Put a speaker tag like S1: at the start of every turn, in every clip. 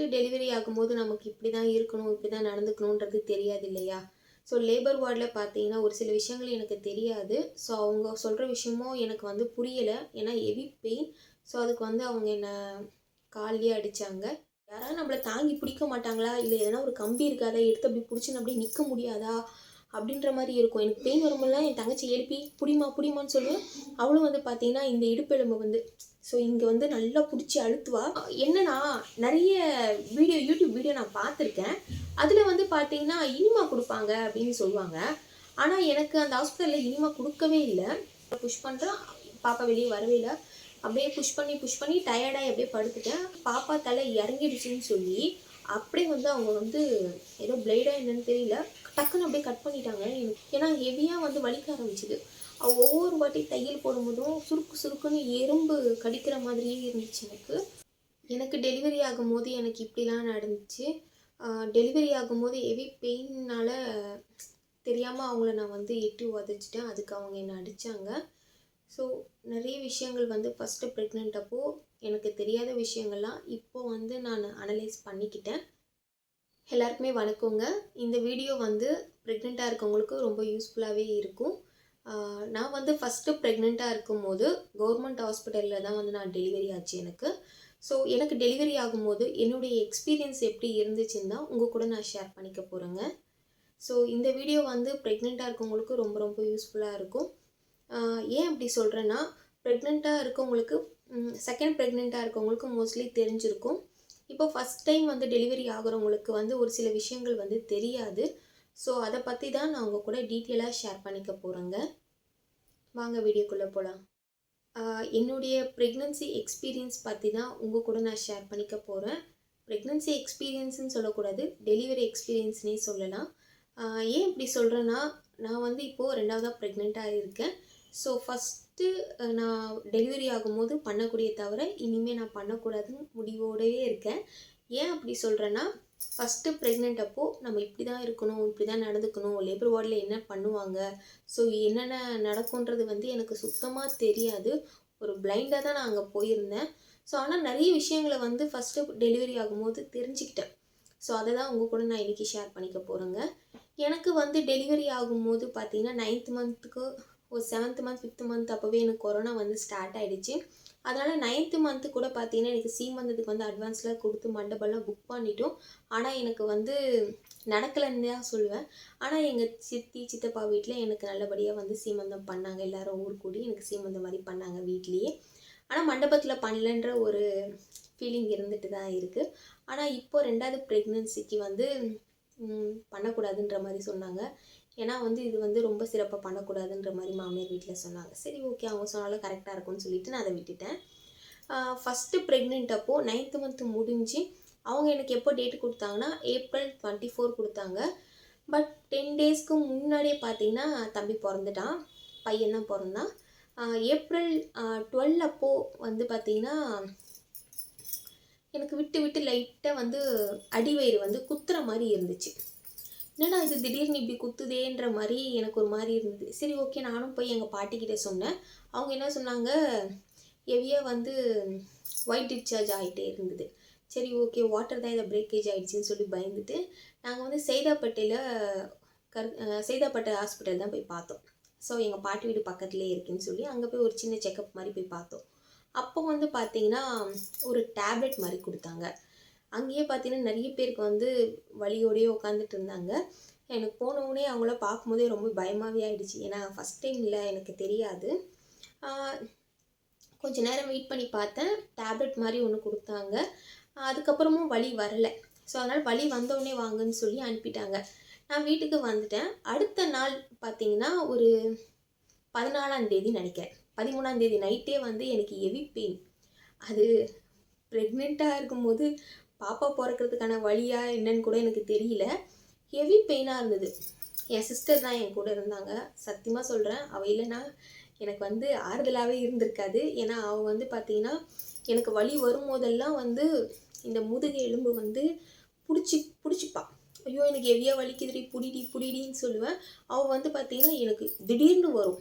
S1: First delivery ஆகும்போது நமக்கு இப்படி தான் இருக்கணும் இப்படி தான் நடந்துக்கணுன்றது தெரியாது இல்லையா ஸோ லேபர் வார்டில் பார்த்தீங்கன்னா ஒரு சில விஷயங்கள் எனக்கு தெரியாது. ஸோ அவங்க சொல்கிற விஷயமும் எனக்கு வந்து புரியலை. ஏன்னா ஹெவி பெயின் ஸோ அதுக்கு வந்து அவங்க என்னை கால்லேயே அடித்தாங்க யாராவது நம்மளை தாங்கி பிடிக்க மாட்டாங்களா? இல்லை எதனா ஒரு கம்பி இருக்காதா? எடுத்து அப்படி பிடிச்சின்னு அப்படியே நிற்க முடியாதா? அப்படின்ற மாதிரி இருக்கும். எனக்கு பெயின் வரும்போதுலாம் என் தங்கச்சி எழுப்பி புடிமா புடிமான்னு சொல்லுவேன். அவளும் வந்து பார்த்தீங்கன்னா இந்த இடுப்பெலும்பு வந்து ஸோ இங்கே வந்து நல்லா பிடிச்சி அழுத்துவா. என்னன்னா நிறைய வீடியோ யூடியூப் வீடியோ நான் பார்த்துருக்கேன். அதில் வந்து பார்த்தீங்கன்னா இனிமா கொடுப்பாங்க அப்படின்னு சொல்லுவாங்க. ஆனால் எனக்கு அந்த ஹாஸ்பிட்டலில் இனிமா கொடுக்கவே இல்லை. புஷ் பண்ணுறேன் பாப்பா வெளியே வரவே இல்லை. அப்படியே புஷ் பண்ணி புஷ் பண்ணி டயர்டாகி அப்படியே படுத்துட்டேன். பாப்பா தலை இறங்கிடுச்சுன்னு சொல்லி அப்படியே வந்து அவங்க வந்து ஏதோ பிளேடா என்னன்னு தெரியல. டக்குன்னு அப்படியே கட் பண்ணிட்டாங்க. எனக்கு ஏன்னா ஹெவியாக வந்து வலிக்க ஆரம்பிச்சுது. ஒவ்வொரு வாட்டி தையல் போடும்போதும் சுருக்கு சுருக்குன்னு எறும்பு கடிக்கிற மாதிரியே இருந்துச்சு எனக்கு. எனக்கு டெலிவரி ஆகும்போது எனக்கு இப்படிலாம் நடந்துச்சு. டெலிவரி ஆகும்போது ஹெவி பெயின்னால் தெரியாமல் அவங்கள நான் வந்து எட்டி உதச்சிட்டேன். அதுக்கு அவங்க என்னை அடித்தாங்க ஸோ நிறைய விஷயங்கள் வந்து ஃபஸ்ட்டு ப்ரெக்னென்ட் அப்போது எனக்கு தெரியாத விஷயங்கள்லாம் இப்போ வந்து நான் அனலைஸ் பண்ணிக்கிட்டேன். எல்லாருக்குமே வணக்கங்க. இந்த வீடியோ வந்து ப்ரெக்னெண்ட்டாக இருக்கவங்களுக்கு ரொம்ப யூஸ்ஃபுல்லாகவே இருக்கும். நான் வந்து ஃபஸ்ட்டு ப்ரெக்னெண்ட்டாக இருக்கும்போது கவர்மெண்ட் ஹாஸ்பிட்டலில் தான் வந்து நான் டெலிவரி ஆச்சு எனக்கு. ஸோ எனக்கு டெலிவரி ஆகும்போது என்னுடைய எக்ஸ்பீரியன்ஸ் எப்படி இருந்துச்சுன்னா உங்கள் கூட நான் ஷேர் பண்ணிக்க போகிறேங்க ஸோ இந்த வீடியோ வந்து ப்ரெக்னெண்ட்டாக இருக்கவங்களுக்கு ரொம்ப ரொம்ப யூஸ்ஃபுல்லாக இருக்கும். ஏன் அப்படி சொல்கிறேன்னா ப்ரெக்னெண்ட்டாக இருக்கவங்களுக்கு செகண்ட் ப்ரெக்னெண்ட்டாக இருக்கவங்களுக்கு மோஸ்ட்லி தெரிஞ்சிருக்கும். இப்போ ஃபஸ்ட் டைம் வந்து டெலிவரி ஆகுறவங்களுக்கு வந்து ஒரு சில விஷயங்கள் வந்து தெரியாது. ஸோ அதை பற்றி தான் நான் உங்கள் கூட டீட்டெயிலாக ஷேர் பண்ணிக்க போகிறேங்க வாங்க வீடியோக்குள்ளே போகலாம் என்னுடைய ப்ரெக்னன்சி எக்ஸ்பீரியன்ஸ் பற்றி தான் உங்கள் கூட நான் ஷேர் பண்ணிக்க போகிறேன் ப்ரெக்னன்சி எக்ஸ்பீரியன்ஸ்னு சொல்லக்கூடாது டெலிவரி எக்ஸ்பீரியன்ஸ்னே சொல்லலாம். ஏன் இப்படி சொல்கிறேன்னா நான் வந்து இப்போது ரெண்டாவதாக ப்ரெக்னெண்ட்டாக இருக்கேன். ஸோ ஃபஸ்ட்டு நான் டெலிவரி ஆகும்போது பண்ணக்கூடிய தவிர இனிமேல் நான் பண்ணக்கூடாதுன்னு முடிவோடவே இருக்கேன். ஏன் அப்படி சொல்கிறேன்னா ஃபஸ்ட்டு ப்ரெக்னென்ட் அப்போது நம்ம இப்படி தான் இருக்கணும் இப்படி தான் நடந்துக்கணும். லேபர் வார்டில் என்ன பண்ணுவாங்க? ஸோ என்னென்ன நடக்குன்றது வந்து எனக்கு சுத்தமாக தெரியாது. ஒரு பிளைண்டாக தான் நான் அங்கே போயிருந்தேன். ஸோ ஆனால் நிறைய விஷயங்களை வந்து ஃபஸ்ட்டு டெலிவரி ஆகும்போது தெரிஞ்சுக்கிட்டேன். ஸோ அதை தான் உங்கள் கூட நான் இன்றைக்கி ஷேர் பண்ணிக்க போகிறேங்க எனக்கு வந்து டெலிவரி ஆகும்போது பார்த்தீங்கன்னா நைன்த் மந்த்துக்கு ஒரு செவன்த் மந்த் ஃபிஃப்த் மந்த் அப்போவே எனக்கு கொரோனா வந்து ஸ்டார்ட் ஆகிடுச்சு அதனால் நைன்த்து மந்த்து கூட பார்த்தீங்கன்னா எனக்கு சீமந்தத்துக்கு வந்து அட்வான்ஸில் கொடுத்து மண்டபம்லாம் புக் பண்ணிட்டோம். ஆனால் எனக்கு வந்து நடக்கலைன்னு தான் சொல்லுவேன். ஆனால் எங்கள் சித்தி சித்தப்பா வீட்டில் எனக்கு நல்லபடியாக வந்து சீமந்தம் பண்ணாங்க. எல்லாரும் ஊர் கூடி எனக்கு சீமந்தம் மாதிரி பண்ணாங்க வீட்லேயே. ஆனால் மண்டபத்தில் பண்ணலன்ற ஒரு ஃபீலிங் இருந்துட்டு தான் இருக்குது ஆனால் இப்போ ரெண்டாவது ப்ரெக்னென்சிக்கு வந்து பண்ணக்கூடாதுன்ற மாதிரி சொன்னாங்க. ஏன்னா வந்து இது வந்து ரொம்ப சிறப்பாக பண்ணக்கூடாதுன்ற மாதிரி மாமியார் வீட்டில் சொன்னாங்க. சரி ஓகே அவங்க சொன்னாலும் கரெக்டாக இருக்கும்னு சொல்லிட்டு நான் அதை விட்டுட்டேன். ஃபஸ்ட்டு ப்ரெக்னென்ட் அப்போது நைன்த்து மந்த்து முடிஞ்சு அவங்க எனக்கு எப்போ டேட் கொடுத்தாங்கன்னா ஏப்ரல் டுவெண்ட்டி ஃபோர் கொடுத்தாங்க. பட் டென் டேஸ்க்கு முன்னாடியே பார்த்தீங்கன்னா தம்பி பிறந்துட்டான். பையன் தான் பிறந்தான். ஏப்ரல் டுவெல் அப்போது வந்து பார்த்தீங்கன்னா எனக்கு விட்டு விட்டு லைட்டாக வந்து அடிவயிறு வந்து குத்துற மாதிரி இருந்துச்சு. என்னடா இது? திடீர்னு இப்படி குத்துதேன்ற மாதிரி எனக்கு ஒரு மாதிரி இருந்தது. சரி ஓகே நானும் போய் எங்கள் பாட்டிக்கிட்ட சொன்னேன். அவங்க என்ன சொன்னாங்க? ஹெவியாக வந்து ஒயிட் டிஸ்சார்ஜ் ஆகிட்டே இருந்தது. சரி ஓகே வாட்டர் தான் இதை பிரேக்கேஜ் ஆகிடுச்சின்னு சொல்லி பயந்துட்டு நாங்கள் வந்து செய்தாப்பேட்டையில் கர் அஹ் ஹாஸ்பிட்டல் தான் போய் பார்த்தோம். ஸோ எங்கள் பாட்டி வீடு பக்கத்துலேயே இருக்குன்னு சொல்லி அங்கே போய் ஒரு சின்ன செக்கப் மாதிரி போய் பார்த்தோம். அப்போ வந்து பார்த்தீங்கன்னா ஒரு டேப்லெட் மாதிரி கொடுத்தாங்க. அங்கேயே பார்த்தீங்கன்னா நிறைய பேருக்கு வந்து வழியோடையே உட்காந்துட்டு இருந்தாங்க எனக்கு போன உடனே அவங்கள பார்க்கும்போதே ரொம்ப பயமாகவே ஆயிடுச்சு. ஏன்னா ஃபஸ்ட் டைம் இல்லை எனக்கு தெரியாது. கொஞ்ச நேரம் வெயிட் பண்ணி பார்த்தேன். டேப்லெட் மாதிரி ஒன்று கொடுத்தாங்க. அதுக்கப்புறமும் வழி வரலை. ஸோ அதனால் வழி வந்தோடனே வாங்கன்னு சொல்லி அனுப்பிட்டாங்க. நான் வீட்டுக்கு வந்துட்டேன். அடுத்த நாள் பார்த்தீங்கன்னா ஒரு பதினாலாம் தேதி நினைக்கிறேன். பதிமூணாம் தேதி நைட்டே வந்து எனக்கு ஹெவி பெயின் அது ப்ரெக்னெண்ட்டாக இருக்கும்போது பாப்பா பிறக்கிறதுக்கான வழியா என்னன்னு கூட எனக்கு தெரியல. ஹெவி பெயினாக இருந்தது. என் சிஸ்டர் தான் என் கூட இருந்தாங்க. சத்தியமாக சொல்கிறேன் அவள் இல்லைன்னா எனக்கு வந்து ஆறுதலாகவே இருந்திருக்காது. ஏன்னா அவள் வந்து பார்த்தீங்கன்னா எனக்கு வலி வரும்போதெல்லாம் வந்து இந்த முதுகு எலும்பு வந்து பிடிச்சி பிடிச்சிப்பா. ஐயோ எனக்கு ஹெவியாக வலிக்குதுடி புடிடி புடிடின்னு சொல்லுவேன். அவள் வந்து பார்த்தீங்கன்னா எனக்கு திடீர்னு வரும்.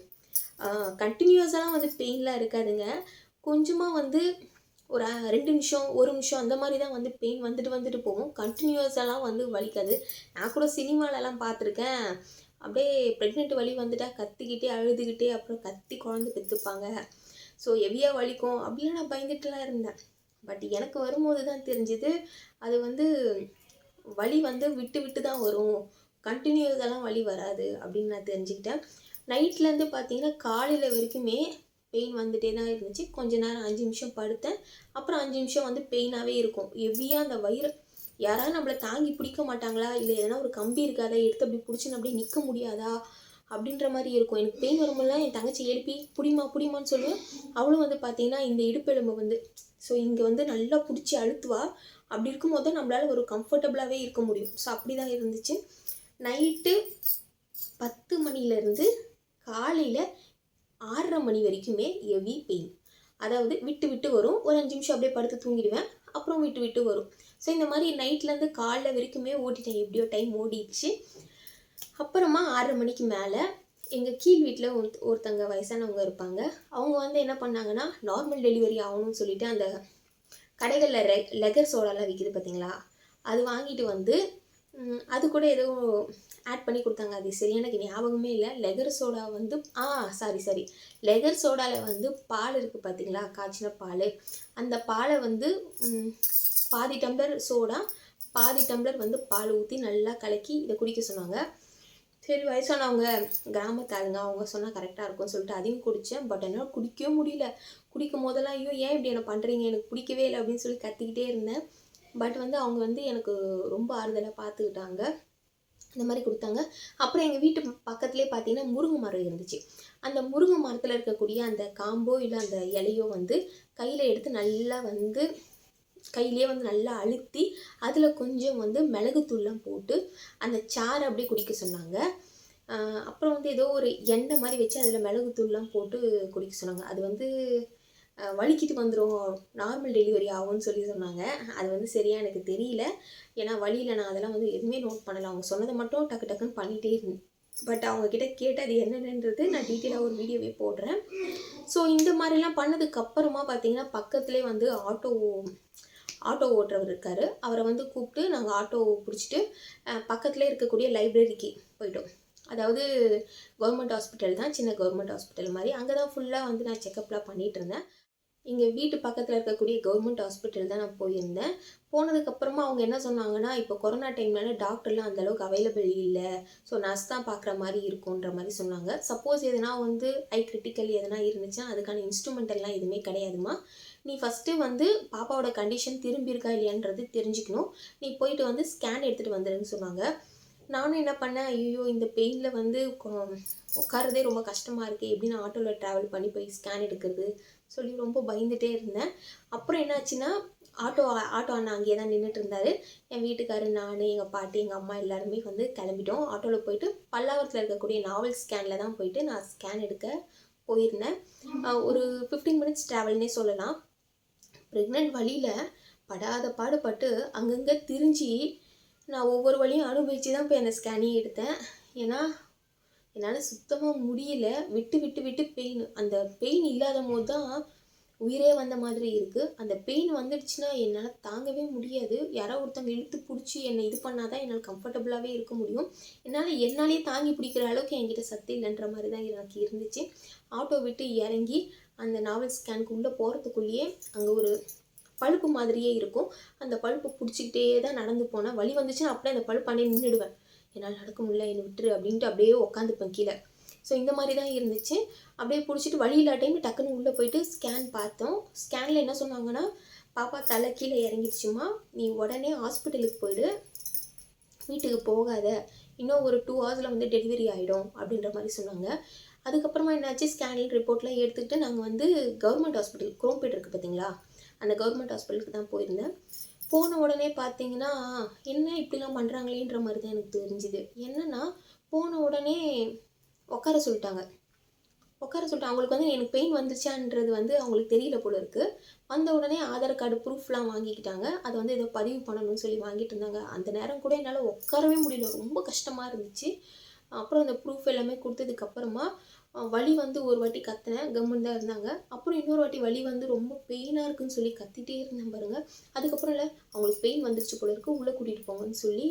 S1: கண்டினியூஸாக வந்து பெயின்லாம் இருக்காதுங்க. கொஞ்சமாக வந்து ஒரு ரெண்டு நிமிஷம் ஒரு நிமிஷம் அந்த மாதிரி தான் வந்து பெயின் வந்துட்டு வந்துட்டு போகும். கண்டினியூஸெல்லாம் வந்து வலிக்காது. நான் கூட சினிமாலெல்லாம் பார்த்துருக்கேன். அப்படியே ப்ரெக்னென்ட் வலி வந்துட்டால் கத்திக்கிட்டே அழுதுகிட்டே அப்புறம் கத்தி குழந்தை பெற்றுப்பாங்க ஸோ ஹெவியாக வலிக்கும் அப்படிலாம் நான் பயந்துட்டுலாம் இருந்தேன். பட் எனக்கு வரும்போது தான் தெரிஞ்சுது அது வந்து வலி வந்து விட்டு விட்டு தான் வரும். கண்டினியூஸெல்லாம் வலி வராது அப்படின்னு நான் தெரிஞ்சுக்கிட்டேன். நைட்லேருந்து பார்த்தீங்கன்னா காலையில் வரைக்குமே பெயின் வந்துட்டே தான் இருந்துச்சு. கொஞ்ச நேரம் அஞ்சு நிமிஷம் படுத்தேன். அப்புறம் அஞ்சு நிமிஷம் வந்து பெயினாகவே இருக்கும். ஹெவியாக அந்த வயிறு யாராவது நம்மளை தாங்கி பிடிக்க மாட்டாங்களா? இல்லை எதனா ஒரு கம்பி இருக்காதா? எடுத்து அப்படி பிடிச்சின்னு அப்படியே நிற்க முடியாதா? அப்படின்ற மாதிரி இருக்கும். எனக்கு பெயின் வரும்போதுலாம் என் தங்கச்சி எழுப்பி புடிமா புடிமான்னு சொல்லுவேன் அவளும் வந்து பார்த்தீங்கன்னா இந்த இடுப்பெலும்பு வந்து ஸோ இங்கே வந்து நல்லா பிடிச்சி அழுத்துவா. அப்படி இருக்கும்போது தான் நம்மளால் ஒரு கம்ஃபர்டபுளாகவே இருக்க முடியும். ஸோ அப்படி தான் இருந்துச்சு. நைட்டு பத்து மணிலேருந்து காலையில் ஆறரை மணி வரைக்குமே ஹெவி பெயின் அதாவது விட்டு விட்டு வரும். ஒரு அஞ்சு நிமிஷம் அப்படியே படுத்து தூங்கிடுவேன். அப்புறம் விட்டு விட்டு வரும். ஸோ இந்த மாதிரி நைட்லேருந்து காலைல வரைக்குமே ஓட்டிட்டேன். எப்படியோ டைம் ஓடிடுச்சு. அப்புறமா ஆறரை மணிக்கு மேலே எங்கள் கீழ் வீட்டில் ஒருத்தங்க வயசானவங்க இருப்பாங்க. அவங்க வந்து என்ன பண்ணாங்கன்னா நார்மல் டெலிவரி ஆகணும்னு சொல்லிட்டு அந்த கடைகளில் ரெ லெகர் சோடாலாம் விற்கிது பார்த்தீங்களா அது வாங்கிட்டு வந்து அது கூட ஏதோ ஆட் பண்ணி கொடுத்தாங்க. அது சரி எனக்கு ஞாபகமே இல்லை. லெகர் சோடா வந்து ஆ சாரி சாரி லெகர் சோடாவில் வந்து பால் இருக்குது பார்த்தீங்களா காய்ச்சின பால். அந்த பாலை வந்து பாதி டம்ளர் சோடா பாதி டம்ளர் வந்து பால் ஊற்றி நல்லா கலக்கி இதை குடிக்க சொன்னாங்க. சரி வயசானவங்க கிராமத்து ஆளுங்க அவங்க சொன்னால் கரெக்டாக இருக்கும்னு சொல்லிட்டு அதையும் குடித்தேன் பட் என்னால் குடிக்கவே முடியல. குடிக்கும் போதெல்லாம் ஐயோ ஏன் இப்படி என்ன பண்ணுறீங்க எனக்கு பிடிக்கவே இல்லை அப்படின்னு சொல்லி கத்திக்கிட்டே இருந்தேன். பட் வந்து அவங்க வந்து எனக்கு ரொம்ப ஆறுதலாக பார்த்துக்கிட்டாங்க இந்த மாதிரி கொடுத்தாங்க. அப்புறம் எங்கள் வீட்டு பக்கத்துலேயே பார்த்தீங்கன்னா முருங்கை மரம் இருந்துச்சு. அந்த முருங்கை மரத்தில் இருக்கக்கூடிய அந்த காம்போ இல்லை அந்த இலையோ வந்து கையில் எடுத்து நல்லா வந்து கையிலே வந்து நல்லா அழுத்தி அதில் கொஞ்சம் வந்து மிளகுத்தூள்லாம் போட்டு அந்த சாறை அப்படியே குடிக்க சொன்னாங்க. அப்புறம் வந்து ஏதோ ஒரு எண்ணெய் மாதிரி வச்சு அதில் மிளகுத்தூள்லாம் போட்டு குடிக்க சொன்னாங்க. அது வந்து வலிக்கிட்டு வந்துடும் நார்மல் டெலிவரி ஆகும்னு சொல்லி சொன்னாங்க. அது வந்து சரியாக எனக்கு தெரியல. ஏன்னா வழியில் நான் அதெல்லாம் வந்து எதுவுமே நோட் பண்ணலை. அவங்க சொன்னதை மட்டும் டக்கு டக்குன்னு பண்ணிகிட்டே இருந்தேன். பட் அவங்கக்கிட்ட கேட்டது என்னென்னன்றது நான் டீட்டெயிலாக ஒரு வீடியோவே போடுறேன். ஸோ இந்த மாதிரிலாம் பண்ணதுக்கப்புறமா பார்த்தீங்கன்னா பக்கத்துலேயே வந்து ஆட்டோ ஆட்டோ ஓட்டுறவர் இருக்கார். அவரை வந்து கூப்பிட்டு நாங்கள் ஆட்டோ பிடிச்சிட்டு பக்கத்துலேயே இருக்கக்கூடிய லைப்ரரிக்கு போயிட்டோம். அதாவது கவர்மெண்ட் ஹாஸ்பிட்டல் தான் சின்ன கவர்மெண்ட் ஹாஸ்பிட்டல் மாதிரி. அங்கே தான் ஃபுல்லாக வந்து நான் செக்கப்லாம் பண்ணிகிட்டு இருந்தேன். எங்கள் வீட்டு பக்கத்தில் இருக்கக்கூடிய கவர்மெண்ட் ஹாஸ்பிட்டல் தான் நான் போயிருந்தேன். போனதுக்கப்புறமா அவங்க என்ன சொன்னாங்கன்னா இப்போ கொரோனா டைம்னால டாக்டர்லாம் அந்தளவுக்கு அவைலபிள் இல்லை. ஸோ நர்ஸ் தான் பார்க்குற மாதிரி இருக்குன்ற மாதிரி சொன்னாங்க. சப்போஸ் எதனா வந்து ஐ கிரிட்டிக்கல் எதனா இருந்துச்சுன்னா அதுக்கான இன்ஸ்ட்ருமெண்ட் எல்லாம் எதுவுமே கிடையாதுமா நீ ஃபஸ்ட்டு வந்து பாப்பாவோட கண்டிஷன் திரும்பி இருக்கா இல்லையான்றது தெரிஞ்சுக்கணும். நீ போயிட்டு வந்து ஸ்கேன் எடுத்துகிட்டு வந்துடுன்னு சொன்னாங்க. நானும் என்ன பண்ணேன் ஐயோ இந்த பெயினில் வந்து கொ- உட்காரதே ரொம்ப கஷ்டமாக இருக்குது எப்படின்னு ஆட்டோவில் ட்ராவல் பண்ணி போய் ஸ்கேன் எடுக்கிறது. சொல்லி ரொம்ப பயந்துட்டே இருந்தேன். அப்புறம் என்னாச்சுன்னா ஆட்டோ ஆட்டோ அண்ணா அங்கேயே தான் நின்றுட்டு இருந்தார். என் வீட்டுக்காரர் நான் எங்கள் பாட்டி எங்கள் அம்மா எல்லாருமே வந்து கிளம்பிட்டோம். ஆட்டோவில் போயிட்டு பல்லாவரத்தில் இருக்கக்கூடிய நாவல் ஸ்கேனில் தான் போயிட்டு நான் ஸ்கேன் எடுக்க போயிருந்தேன். ஒரு ஃபிஃப்டீன் மினிட்ஸ் ட்ராவல்னே சொல்லலாம். ப்ரெக்னென்ட் வழியில் படாத பாடுபட்டு அங்கங்கே திரிஞ்சு நான் ஒவ்வொரு வழியும் அனுபவித்து தான் போய் அந்த ஸ்கேனையும் எடுத்தேன். ஏன்னா என்னால் சுத்தமாக முடியல. விட்டு விட்டு விட்டு பெயின் அந்த பெயின் இல்லாத போது தான் உயிரே வந்த மாதிரி இருக்குது அந்த பெயின் வந்துடுச்சுன்னா என்னால் தாங்கவே முடியாது. யாரோ ஒருத்தவங்க இழுத்து பிடிச்சி என்னை இது பண்ணால் தான் என்னால் கம்ஃபர்டபுளாகவே இருக்க முடியும். என்னால் என்னாலே தாங்கி பிடிக்கிற அளவுக்கு என்கிட்ட சத்து இல்லைன்ற மாதிரி தான் எனக்கு இருந்துச்சு. ஆட்டோ விட்டு இறங்கி அந்த நாவல் ஸ்கேனுக்கு உள்ளே போகிறதுக்குள்ளேயே அங்கே ஒரு பழுப்பு மாதிரியே இருக்கும். அந்த பழுப்பு பிடிச்சிக்கிட்டே தான் நடந்து போனேன் வழி வந்துச்சுன்னா அப்படியே அந்த பழுப்பாண்டே நின்றுடுவேன் என்னால் நடக்க முடியல என்னை விட்டுரு அப்படின்ட்டு அப்படியே உட்காந்துப்பேன் கீழே. ஸோ இந்த மாதிரி தான் இருந்துச்சு. அப்படியே பிடிச்சிட்டு வழி இல்லாத டைம் டக்குன்னு உள்ளே போயிட்டு ஸ்கேன் பார்த்தோம். ஸ்கேனில் என்ன சொன்னாங்கன்னா பாப்பா தலை கீழே இறங்கிடுச்சுமா நீ உடனே ஹாஸ்பிட்டலுக்கு போயிடு. வீட்டுக்கு போகாத. இன்னும் ஒரு டூ ஹவர்ஸில் வந்து டெலிவரி ஆகிடும் அப்படின்ற மாதிரி சொன்னாங்க. அதுக்கப்புறமா என்னாச்சு? ஸ்கேனில் ரிப்போர்ட்லாம் எடுத்துக்கிட்டு நாங்கள் வந்து கவர்மெண்ட் ஹாஸ்பிட்டல் குரோம்பேட் இருக்குது பார்த்தீங்களா அந்த கவர்மெண்ட் ஹாஸ்பிட்டலுக்கு தான் போயிருந்தேன். போன உடனே பார்த்தீங்கன்னா என்ன இப்படிலாம் பண்ணுறாங்களேன்ற மாதிரி தான் எனக்கு தெரிஞ்சுது. என்னென்னா போன உடனே உட்கார சொல்லிட்டாங்க. உட்கார சொல்லிட்டு அவங்களுக்கு வந்து எனக்கு பெயின் வந்துச்சான்றது வந்து அவங்களுக்கு தெரியல போல இருக்குது வந்த உடனே ஆதார் கார்டு ப்ரூஃப்லாம் வாங்கிக்கிட்டாங்க. அதை வந்து ஏதோ பதிவு பண்ணணும்னு சொல்லி வாங்கிட்டு இருந்தாங்க. அந்த நேரம் கூட என்னால் உட்காரவே முடியல. ரொம்ப கஷ்டமாக இருந்துச்சு. அப்புறம் அந்த ப்ரூஃப் எல்லாமே கொடுத்ததுக்கப்புறமா வலி வந்து ஒரு வாட்டி கத்தினேன். கம்முன்னு தான் இருந்தாங்க. அப்புறம் இன்னொரு வாட்டி வலி வந்து ரொம்ப பெயினாக இருக்குன்னு சொல்லி கத்திட்டே இருந்தேன் பாருங்க. அதுக்கப்புறம் இல்லை அவங்களுக்கு பெயின் வந்துருச்சு போல இருக்கு. உள்ளே கூட்டிகிட்டு போங்கன்னு சொல்லி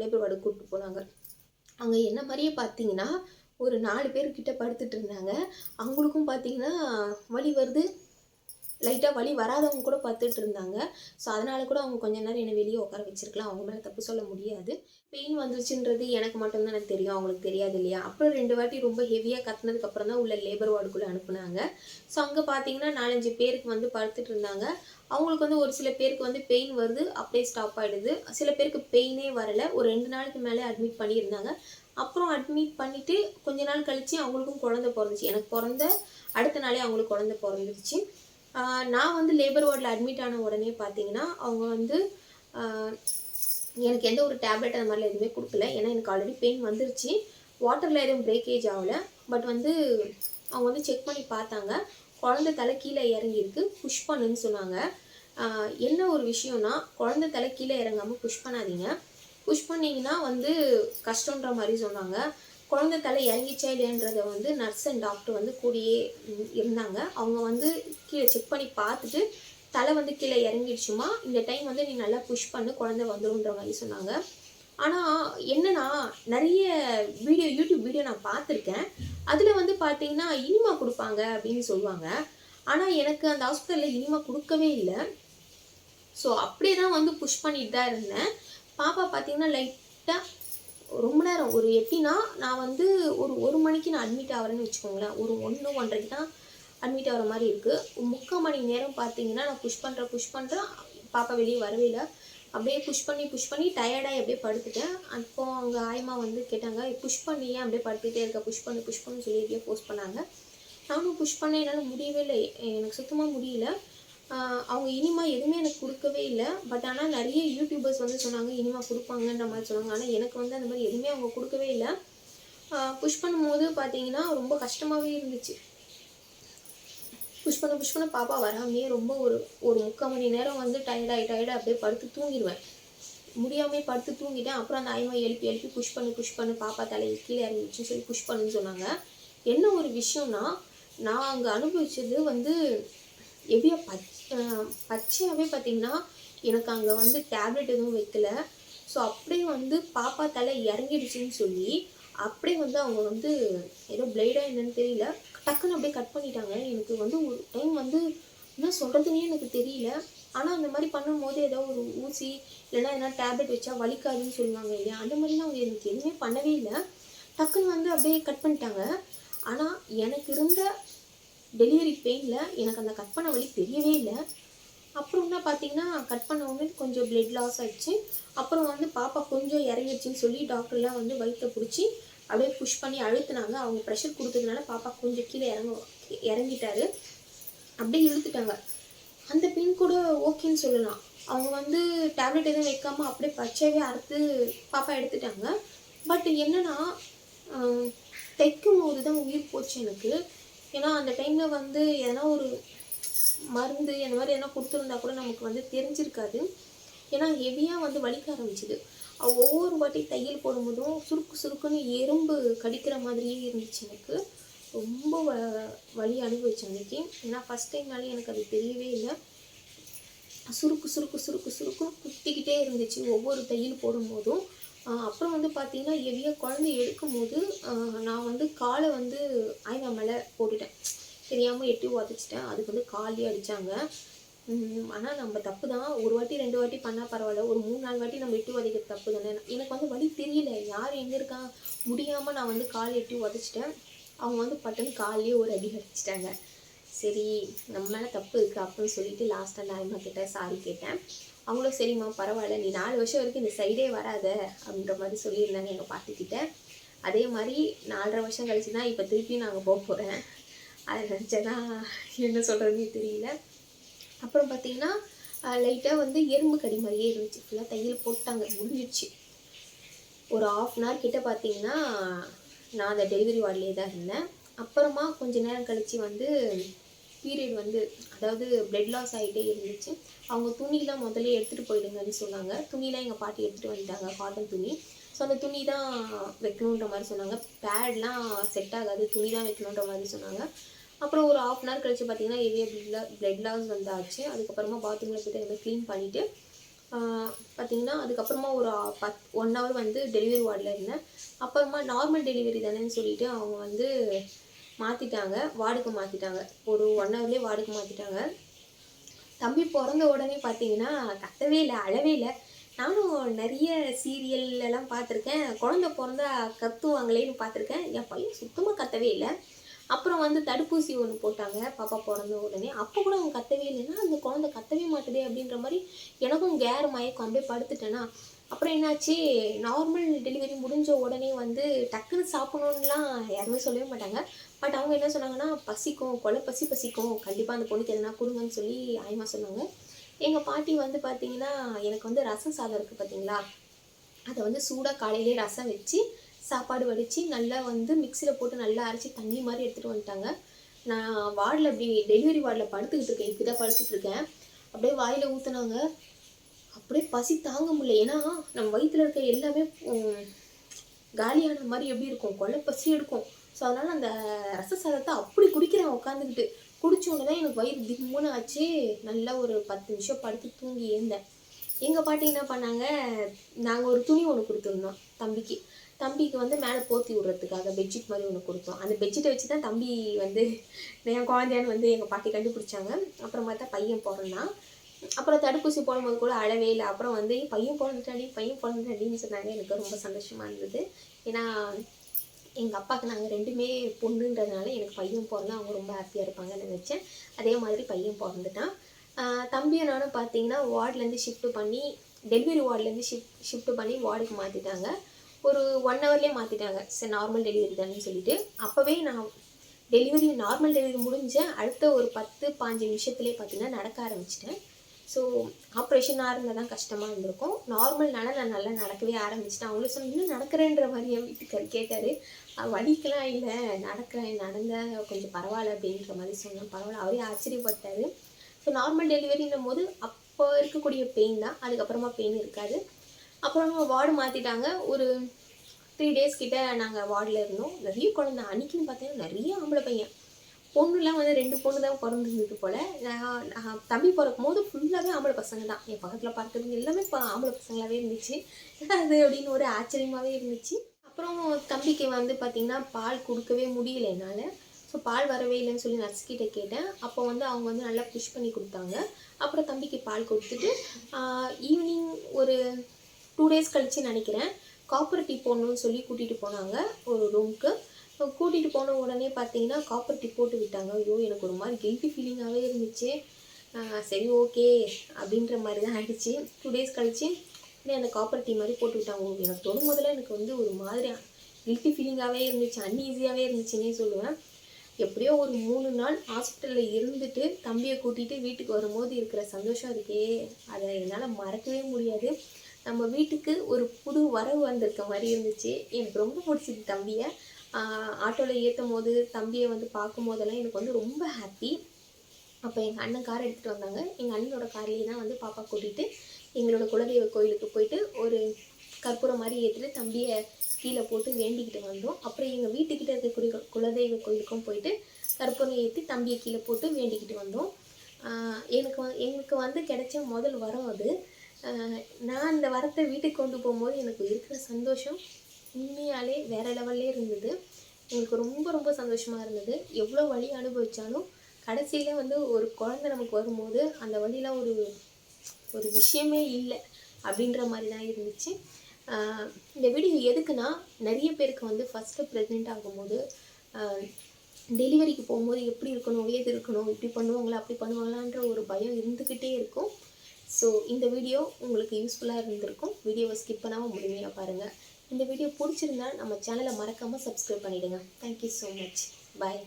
S1: லேபர் வார்டு கூப்பிட்டு போனாங்க. அங்கே என்ன மாதிரியே பார்த்தீங்கன்னா ஒரு நாலு பேர்கிட்ட படுத்துட்டு இருந்தாங்க. அவங்களுக்கும் பார்த்தீங்கன்னா வலி வருது. லைட்டாக வலி வராதவங்க கூட பார்த்துட்டு இருந்தாங்க. ஸோ அதனால் கூட அவங்க கொஞ்ச நேரம் என்னை வெளியே உட்கார வச்சிருக்கலாம். அவங்க மேலே தப்பு சொல்ல முடியாது. பெயின் வந்துச்சுன்றது எனக்கு மட்டும்தான் எனக்கு தெரியும். அவங்களுக்கு தெரியாது இல்லையா? அப்புறம் ரெண்டு வாட்டி ரொம்ப ஹெவியாக கத்துனதுக்கப்புறம் தான் உள்ள லேபர் வார்டுக்குள்ளே அனுப்புனாங்க. ஸோ அங்கே பார்த்தீங்கன்னா நாலஞ்சு பேருக்கு வந்து படுத்துட்டு இருந்தாங்க. அவங்களுக்கு வந்து ஒரு சில பேருக்கு வந்து பெயின் வருது. அப்படியே ஸ்டாப் ஆகிடுது சில பேருக்கு பெயினே வரல. ஒரு ரெண்டு நாளுக்கு மேலே அட்மிட் பண்ணியிருந்தாங்க. அப்புறம் அட்மிட் பண்ணிவிட்டு கொஞ்ச நாள் கழித்து அவங்களுக்கும் குழந்த பிறந்துச்சு. எனக்கு பிறந்த அடுத்த நாளே அவங்களுக்கு குழந்த பிறந்துருச்சு. நான் வந்து லேபர் வார்டில் அட்மிட் ஆன உடனே பார்த்தீங்கன்னா அவங்க வந்து எனக்கு எந்த ஒரு டேப்லெட் அந்த மாதிரிலாம் எதுவுமே கொடுக்கல. ஏன்னா எனக்கு ஆல்ரெடி பெயின் வந்துருச்சு. வாட்டரில் எதுவும் பிரேக்கேஜ் ஆகல. பட் வந்து அவங்க வந்து செக் பண்ணி பார்த்தாங்க. குழந்தை தலை கீழே இறங்கியிருக்கு. புஷ் பண்ணுன்னு சொன்னாங்க. என்ன ஒரு விஷயம்னா குழந்தை தலை கீழே இறங்காமல் புஷ் பண்ணாதீங்க. புஷ் பண்ணீங்கன்னா வந்து கஷ்டன்ற மாதிரி சொன்னாங்க. குழந்தை தலை இறங்கிச்சா வந்து நர்ஸ் அண்ட் டாக்டர் வந்து கூடியே இருந்தாங்க. அவங்க வந்து கீழே செக் பண்ணி பார்த்துட்டு தலை வந்து கீழே இறங்கிடுச்சுமா? இந்த டைம் வந்து நீ நல்லா புஷ் பண்ணு குழந்தை வந்துருன்ற மாதிரி சொன்னாங்க. ஆனால் என்னன்னா நிறைய வீடியோ யூடியூப் வீடியோ நான் பார்த்துருக்கேன். அதில் வந்து பார்த்தீங்கன்னா இனிமா கொடுப்பாங்க அப்படின்னு சொல்லுவாங்க. ஆனால் எனக்கு அந்த ஹாஸ்பிட்டலில் இனிமா கொடுக்கவே இல்லை. ஸோ அப்படியே தான் வந்து புஷ் பண்ணிட்டு தான் இருந்தேன். பாப்பா பார்த்தீங்கன்னா லைட்டாக ரொம்ப நேரம். ஒரு எப்படின்னா நான் வந்து ஒரு ஒரு மணிக்கு நான் அட்மிட் ஆகிறேன்னு வச்சுக்கோங்களேன். ஒரு ஒன்று ஒன்றரைக்கு தான் அட்மிட் ஆகிற மாதிரி இருக்குது முக்கால் மணி நேரம் பார்த்தீங்கன்னா நான் புஷ் பண்ணுறேன் புஷ் பண்ணுறேன் பாப்பா வெளியே வரவே இல்லை. அப்படியே புஷ் பண்ணி புஷ் பண்ணி டயர்டாகி அப்படியே படுத்துட்டேன். அப்போ அவங்க ஆயமா வந்து கேட்டாங்க புஷ் பண்ணி ஏன் அப்படியே படுத்துகிட்டே இருக்க. புஷ் பண்ணி புஷ் பண்ணு சொல்லி போஸ்ட் பண்ணாங்க. நானும் புஷ் பண்ண என்னால் முடியவே இல்லை. எனக்கு சுத்தமாக முடியல. அவங்க இனிமா எதுவுமே எனக்கு கொடுக்கவே இல்லை. பட் ஆனால் நிறைய யூடியூபர்ஸ் வந்து சொன்னாங்க இனிமா கொடுப்பாங்கன்ற மாதிரி சொன்னாங்க. ஆனால் எனக்கு வந்து அந்த மாதிரி எதுவுமே அவங்க கொடுக்கவே இல்லை. புஷ் பண்ணும்போது பார்த்தீங்கன்னா ரொம்ப கஷ்டமாகவே இருந்துச்சு. புஷ் பண்ண புஷ் பண்ண பாப்பா வராமையே ரொம்ப ஒரு ஒரு முக்கால் மணி நேரம் வந்து டயர்டாகி டயர்டாக அப்படியே படுத்து தூங்கிடுவேன். முடியாமல் படுத்து தூங்கிட்டேன். அப்புறம் அந்த ஆயமா எழுப்பி எழுப்பி புஷ் பண்ணு புஷ் பண்ணு பாப்பா தலையை கீழே இறங்கிச்சுன்னு சொல்லி புஷ் பண்ணுன்னு சொன்னாங்க. என்ன ஒரு விஷயம்னா நான் அங்கே அனுபவிச்சது வந்து எப்படியோ பச் பச்சையாகவே பார்த்தீங்கன்னா எனக்கு அங்கே வந்து டேப்லெட் எதுவும் வைக்கல. ஸோ அப்படியே வந்து பாப்பா தலை இறங்கிடுச்சின்னு சொல்லி அப்படியே வந்து அவங்க வந்து ஏதோ பிளேடாக என்னன்னு தெரியல. டக்குன்னு அப்படியே கட் பண்ணிட்டாங்க. எனக்கு வந்து ஒரு டைம் வந்து என்ன சொல்கிறதுனே எனக்கு தெரியல. ஆனால் அந்த மாதிரி பண்ணும்போது ஏதோ ஒரு ஊசி இல்லைன்னா எதனா டேப்லெட் வச்சா வலிக்காதுன்னு சொல்லுவாங்க இல்லையா? அந்த மாதிரிலாம் அவங்க எனக்கு எதுவுமே பண்ணவே இல்லை. டக்குன்னு வந்து அப்படியே கட் பண்ணிட்டாங்க. ஆனால் எனக்கு இருந்த டெலிவரி பெயினில் எனக்கு அந்த கட் பண்ண வலி தெரியவே இல்லை. அப்புறம் என்ன பார்த்தீங்கன்னா கட் பண்ண உடனே கொஞ்சம் பிளட் லாஸ் ஆகிடுச்சு அப்புறம் வந்து பாப்பா கொஞ்சம் இறங்கிடுச்சின்னு சொல்லி டாக்டர்லாம் வந்து வயிற்றை பிடிச்சி அப்படியே புஷ் பண்ணி அழுத்துனாங்க. அவங்க ப்ரெஷர் கொடுத்ததுனால பாப்பா கொஞ்சம் கீழே இறங்க இறங்கிட்டாரு. அப்படியே இழுத்துட்டாங்க. அந்த பெயின் கூட ஓகேன்னு சொல்லலாம். அவங்க வந்து டேப்லெட் எதுவும் வைக்காமல் அப்படியே பச்சையாகவே அறுத்து பாப்பா எடுத்துட்டாங்க. பட் என்னென்னா தைக்கும் போது தான் உயிர் போச்சு எனக்கு. ஏன்னா அந்த டைமில் வந்து எதனா ஒரு மருந்து இந்த மாதிரி எதனா கொடுத்துருந்தா கூட நமக்கு வந்து தெரிஞ்சிருக்காது. ஏன்னா ஹெவியாக வந்து வலிக்க ஆரம்பிச்சுது. ஒவ்வொரு வாட்டி தையல் போடும்போதும் சுருக்கு சுருக்குன்னு எறும்பு கடிக்கிற மாதிரியே இருந்துச்சு எனக்கு. ரொம்ப வ வலி அனுபவிச்சேன் அன்றைக்கி ஏன்னா ஃபஸ்ட் டைம்னாலே எனக்கு அது தெரியவே இல்லை. சுருக்கு சுருக்கு சுருக்கு சுருக்கு குத்திக்கிட்டே இருந்துச்சு ஒவ்வொரு தையல் போடும்போதும். அப்புறம் வந்து பார்த்தீங்கன்னா ஹெவியாக குழந்தை எடுக்கும்போது போது நான் வந்து காலை வந்து ஆய்வா மேலே போட்டுட்டேன். தெரியாமல் எட்டி உதச்சிட்டேன். அதுக்கு வந்து காலே அடித்தாங்க ஆனால் நம்ம தப்பு தான் ஒரு வாட்டி ரெண்டு வாட்டி பண்ணால் பரவாயில்ல. ஒரு மூணு நாலு வாட்டி நம்ம எட்டி உதைக்கிறது தப்பு தானே எனக்கு வந்து வழி தெரியல. யார் எங்கே இருக்கா? முடியாமல் நான் வந்து கால் எட்டி உதச்சிட்டேன். அவங்க வந்து பட்டுன்னு காலையே ஒரு அடி அடிச்சிட்டாங்க. சரி நம்ம மேலே தப்பு இருக்குது அப்படின்னு சொல்லிட்டு லாஸ்ட்டாக நாயம்மா கிட்ட சாரி கேட்டேன். அவங்களும் சரிம்மா பரவாயில்ல. நீ நாலு வருஷம் வரைக்கும் இந்த சைடே வராத அப்படின்ற மாதிரி சொல்லியிருந்தாங்க எங்கள் பாட்டிக்கிட்ட அதே மாதிரி நாலரை வருஷம் கழிச்சு தான் இப்போ திருப்பியும் நாங்கள் போக போகிறேன் அதை நினச்சதான் என்ன சொல்கிறதுன்னு தெரியல. அப்புறம் பார்த்தீங்கன்னா லைட்டாக வந்து எறும்பு கடி மாதிரியே இருந்துச்சு. ஃபுல்லாக தையல் போட்டாங்க. முடிஞ்சிடுச்சு. ஒரு ஆஃப் அன் ஹவர் கிட்டே பார்த்தீங்கன்னா நான் அந்த டெலிவரி வார்டிலே தான் இருந்தேன். அப்புறமா கொஞ்ச நேரம் கழித்து வந்து பீரியட் வந்து அதாவது பிளட் லாஸ் ஆகிட்டே இருந்துச்சு. அவங்க துணியெலாம் முதல்ல எடுத்துகிட்டு போயிடுங்கன்னு சொன்னாங்க. துணியெலாம் எங்கள் பாட்டி எடுத்துகிட்டு வந்துட்டாங்க காட்டன் துணி. ஸோ அந்த துணி தான் வைக்கணுன்ற மாதிரி சொன்னாங்க. பேட்லாம் செட் ஆகாது துணி தான் வைக்கணுன்ற மாதிரி சொன்னாங்க. அப்புறம் ஒரு ஆஃப் அன் ஹவர் கழிச்சு பார்த்தீங்கன்னா ஏரியா பிளட் பிளட் லாஸ் வந்தாச்சு. அதுக்கப்புறமா பாத்ரூமில் போய்ட்டு அதை க்ளீன் பண்ணிவிட்டு பார்த்தீங்கன்னா அதுக்கப்புறமா ஒரு பத் ஒன் ஹவர் வந்து டெலிவரி வார்டில் இருந்தேன். அப்புறமா நார்மல் டெலிவரி தானேன்னு சொல்லிவிட்டு அவங்க வந்து மாற்றிட்டாங்க வார்டுக்கு மாற்றிட்டாங்க ஒரு ஒன் ஹவர்லேயே வார்டுக்கு மாற்றிட்டாங்க தம்பி பிறந்த உடனே பார்த்தீங்கன்னா கத்தவே இல்லை அழவே இல்லை. நானும் நிறைய சீரியல்லாம் பார்த்துருக்கேன் குழந்தை பிறந்தா கத்துவாங்களேன்னு பார்த்துருக்கேன் என் பையன் சுத்தமாக கத்தவே இல்லை. அப்புறம் வந்து தடுப்பூசி ஒன்று போட்டாங்க பாப்பா பிறந்த உடனே. அப்போ கூட அவங்க கத்தவே இல்லைன்னா அந்த குழந்தை கத்தவே மாட்டுதே அப்படின்ற மாதிரி எனக்கும் கேர் மயக்கம் அப்படியே படுத்துட்டேன்னா அப்புறம் என்னாச்சு நார்மல் டெலிவரி முடிஞ்ச உடனே வந்து டக்குன்னு சாப்பிடணுன்னுலாம் யாருமே சொல்லவே மாட்டாங்க. பட் அவங்க என்ன சொன்னாங்கன்னா பசிக்கும் கொலை பசி பசிக்கும். கண்டிப்பாக அந்த பொண்ணுக்கு எதனா கொடுங்கன்னு சொல்லி ஆயமா சொன்னாங்க. எங்கள் பாட்டி வந்து பார்த்தீங்கன்னா எனக்கு வந்து ரசம் சாதம் இருக்குது பார்த்தீங்களா அதை வந்து சூடாக காலையிலே ரசம் வச்சு சாப்பாடு வடித்து நல்லா வந்து மிக்சியில் போட்டு நல்லா அரைச்சி தண்ணி மாதிரி எடுத்துகிட்டு வந்துட்டாங்க. நான் வார்டில் அப்படி டெலிவரி வார்டில் படுத்துக்கிட்டு இருக்கேன். இப்படி தான் படுத்துட்டு இருக்கேன். அப்படியே வாயில் ஊற்றுனாங்க அப்படியே பசி தாங்க முடியல. ஏன்னா நம்ம வயிற்றுல இருக்க எல்லாமே காலியான மாதிரி எப்படி இருக்கும்? கொலை பசி எடுக்கும். ஸோ அதனால் அந்த ரச சாதத்தை அப்படி குடிக்கிறேன் உட்காந்துக்கிட்டு குடிச்ச தான் எனக்கு வயிறு திம்முன்னு ஆச்சு. நல்லா ஒரு பத்து நிமிஷம் படுத்து தூங்கி எழுந்தேன் எங்கள் பாட்டி என்ன பண்ணாங்க? நாங்கள் ஒரு துணி ஒன்று கொடுத்துருந்தோம் தம்பிக்கு. தம்பிக்கு வந்து மேலே போத்தி விடுறதுக்காக பெட்ஷீட் மாதிரி ஒன்று கொடுத்தோம். அந்த பெட்ஷீட்டை வச்சு தான் தம்பி வந்து என் குழந்தையான்னு வந்து எங்கள் பாட்டி கண்டுபிடிச்சாங்க. அப்புறம் பார்த்தா பையன் பிறந்தான். அப்புறம் தடுப்பூசி போடும்போது கூட அழவே இல்லை. அப்புறம் வந்து பையன் பிறந்துட்டாடி பையன் பிறந்துட்டாடின்னு சொன்னாங்க. எனக்கு ரொம்ப சந்தோஷமாக இருந்தது. ஏன்னா எங்கள் அப்பாவுக்கு நாங்கள் ரெண்டுமே பொண்ணுன்றதுனால எனக்கு பையன் பிறந்தா அவங்க ரொம்ப ஹாப்பியாக இருப்பாங்கன்னு நினச்சேன். அதே மாதிரி பையன் பிறந்துட்டான். தம்பியை தம்பியும் நானும் பார்த்தீங்கன்னா வார்ட்லேருந்து ஷிஃப்ட் பண்ணி டெலிவரி வார்ட்லேருந்து ஷிஃப்ட் ஷிஃப்ட் பண்ணி வார்டுக்கு மாற்றிட்டாங்க ஒரு ஒன் ஹவர்லேயே மாற்றிட்டாங்க சரி நார்மல் டெலிவரி தானேன்னு சொல்லிட்டு. அப்போவே நான் டெலிவரி நார்மல் டெலிவரி முடிஞ்ச அடுத்த ஒரு பத்து பாஞ்சு நிமிஷத்துலேயே பார்த்தீங்கன்னா நடக்க ஆரம்பிச்சிட்டேன். ஸோ ஆப்ரேஷனாக இருந்தால் தான் கஷ்டமாக இருந்திருக்கும். நார்மல்னால நான் நல்லா நடக்கவே ஆரம்பிச்சிட்டேன். அவங்களும் சொன்ன நடக்கிறேன்ற மாதிரி என் வீட்டுக்கார் கேட்டார். வலிக்கலாம் இல்லை. நடக்கிறேன் நடந்த கொஞ்சம் பரவாயில்ல அப்படின்ற மாதிரி சொன்னேன் பரவாயில்ல அவரே ஆச்சரியப்பட்டார். ஸோ நார்மல் டெலிவரின்னும் போது அப்போ இருக்கக்கூடிய பெயின் தான். அதுக்கப்புறமா பெயின் இருக்காது. அப்புறம் வார்டு மாற்றிட்டாங்க ஒரு த்ரீ டேஸ் கிட்ட நாங்கள் வார்டில் இருந்தோம். நிறைய குழந்தை அன்னைக்குன்னு பார்த்தீங்கன்னா நிறைய ஆம்பளை பையன். பொண்ணுலாம் வந்து ரெண்டு பொண்ணு தான் பிறந்துருந்தது போல். நான் நான் தம்பி பிறக்கும் போது ஃபுல்லாகவே ஆம்பளை பசங்க தான் என் பக்கத்தில் பார்க்கறது எல்லாமே இப்போ ஆம்பளை பசங்களாகவே இருந்துச்சு. அது அப்படின்னு ஒரு ஆச்சரியமாகவே இருந்துச்சு. அப்புறம் தம்பிக்கு வந்து பார்த்திங்கன்னா பால் கொடுக்கவே முடியல என்னால். ஸோ பால் வரவே இல்லைன்னு சொல்லி நர்ஸ்கிட்ட கேட்டேன். அப்போ வந்து அவங்க வந்து நல்லா புஷ் பண்ணி கொடுத்தாங்க. அப்புறம் தம்பிக்கு பால் கொடுத்துட்டு ஈவினிங் ஒரு டூ டேஸ் கழிச்சு நினைக்கிறேன். காப்பர் டீ போடணும்னு சொல்லி கூட்டிகிட்டு போனாங்க ஒரு ரூமுக்கு கூட்டிகிட்டு போன உடனே பார்த்தீங்கன்னா காப்பர் டீ போட்டு விட்டாங்க. ஐயோ எனக்கு ஒரு மாதிரி கெல்ட்டி ஃபீலிங்காகவே இருந்துச்சு. சரி ஓகே அப்படின்ற மாதிரி தான் ஆகிடுச்சு டூ டேஸ் கழிச்சு இல்லை அந்த காப்பர் டீ மாதிரி போட்டு விட்டாங்க. எனக்கு தொடும் முதல்ல எனக்கு வந்து ஒரு மாதிரி கில்ட்டி ஃபீலிங்காகவே இருந்துச்சு. அன்ஈஸியாகவே இருந்துச்சுன்னே சொல்லுவேன். எப்படியோ ஒரு மூணு நாள் ஹாஸ்பிட்டலில் இருந்துட்டு தம்பியை கூட்டிகிட்டு வீட்டுக்கு வரும்போது இருக்கிற சந்தோஷம் இருக்கே. அதை என்னால் மறக்கவே முடியாது. நம்ம வீட்டுக்கு ஒரு புது வரவு வந்திருக்க மாதிரி இருந்துச்சு. எனக்கு ரொம்ப பிடிச்சிது தம்பியை. ஆட்டோவில் ஏற்றும் போது தம்பியை வந்து பார்க்கும் போதெல்லாம் எனக்கு வந்து ரொம்ப ஹாப்பி அப்போ எங்கள் அண்ணன் கார் எடுத்துகிட்டு வந்தாங்க. எங்கள் அண்ணனோட கார்லேயே தான் வந்து பாப்பா கூட்டிகிட்டு எங்களோட குலதெய்வ கோயிலுக்கு போயிட்டு ஒரு கற்பூரம் மாதிரி ஏற்றிட்டு தம்பியை கீழே போட்டு வேண்டிக்கிட்டு வந்தோம். அப்புறம் எங்கள் வீட்டுக்கிட்ட இருக்கக்கூடிய குலதெய்வ கோயிலுக்கும் போயிட்டு கற்பூரம் ஏற்றி தம்பியை கீழே போட்டு வேண்டிக்கிட்டு வந்தோம். எனக்கு எங்களுக்கு வந்து கிடைச்ச முதல் வரம் அது. நான் அந்த வரத்தை வீட்டுக்கு கொண்டு போகும்போது எனக்கு இருக்கிற சந்தோஷம் உண்மையாலே வேற லெவல்லே இருந்தது. எங்களுக்கு ரொம்ப ரொம்ப சந்தோஷமாக இருந்தது. எவ்வளோ வழி அனுபவித்தாலும் கடைசியில் வந்து ஒரு குழந்தை நமக்கு வரும்போது அந்த வழியில் ஒரு ஒரு விஷயமே இல்லை அப்படின்ற மாதிரி தான் இருந்துச்சு இந்த வீடியோ எதுக்குன்னா நிறைய பேருக்கு வந்து ஃபஸ்ட்டு ப்ரெக்னென்ட் ஆகும்போது டெலிவரிக்கு போகும்போது எப்படி இருக்கணும் ஏது இருக்கணும் இப்படி பண்ணுவாங்களா அப்படி பண்ணுவாங்களான்ற ஒரு பயம் இருந்துக்கிட்டே இருக்கும். ஸோ இந்த வீடியோ உங்களுக்கு யூஸ்ஃபுல்லாக இருந்திருக்கும். வீடியோவை ஸ்கிப் பண்ணாமல் முழுமையாக பாருங்கள் இந்த வீடியோ பிடிச்சிருந்தா நம்ம சேனலை மறக்காமல் சப்ஸ்கிரைப் பண்ணிவிடுங்க தேங்க்யூ ஸோ மச் பாய்